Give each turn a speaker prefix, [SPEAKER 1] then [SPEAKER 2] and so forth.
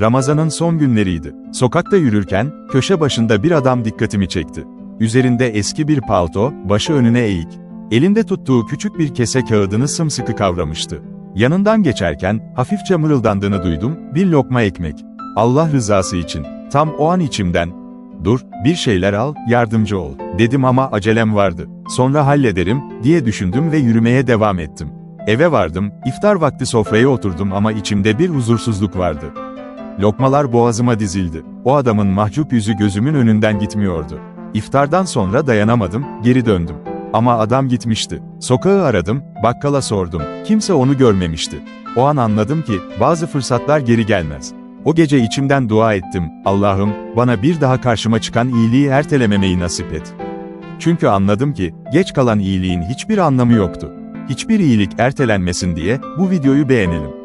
[SPEAKER 1] Ramazan'ın son günleriydi. Sokakta yürürken, köşe başında bir adam dikkatimi çekti. Üzerinde eski bir palto, başı önüne eğik. Elinde tuttuğu küçük bir kese kağıdını sımsıkı kavramıştı. Yanından geçerken, hafifçe mırıldandığını duydum, bir lokma ekmek. Allah rızası için. Tam o an içimden, dur, bir şeyler al, yardımcı ol, dedim ama acelem vardı. Sonra hallederim, diye düşündüm ve yürümeye devam ettim. Eve vardım, iftar vakti sofraya oturdum ama içimde bir huzursuzluk vardı. Lokmalar boğazıma dizildi. O adamın mahcup yüzü gözümün önünden gitmiyordu. İftardan sonra dayanamadım, geri döndüm. Ama adam gitmişti. Sokağı aradım, bakkala sordum. Kimse onu görmemişti. O an anladım ki, bazı fırsatlar geri gelmez. O gece içimden dua ettim. Allah'ım, bana bir daha karşıma çıkan iyiliği ertelememeyi nasip et. Çünkü anladım ki, geç kalan iyiliğin hiçbir anlamı yoktu. Hiçbir iyilik ertelenmesin diye, bu videoyu beğenelim.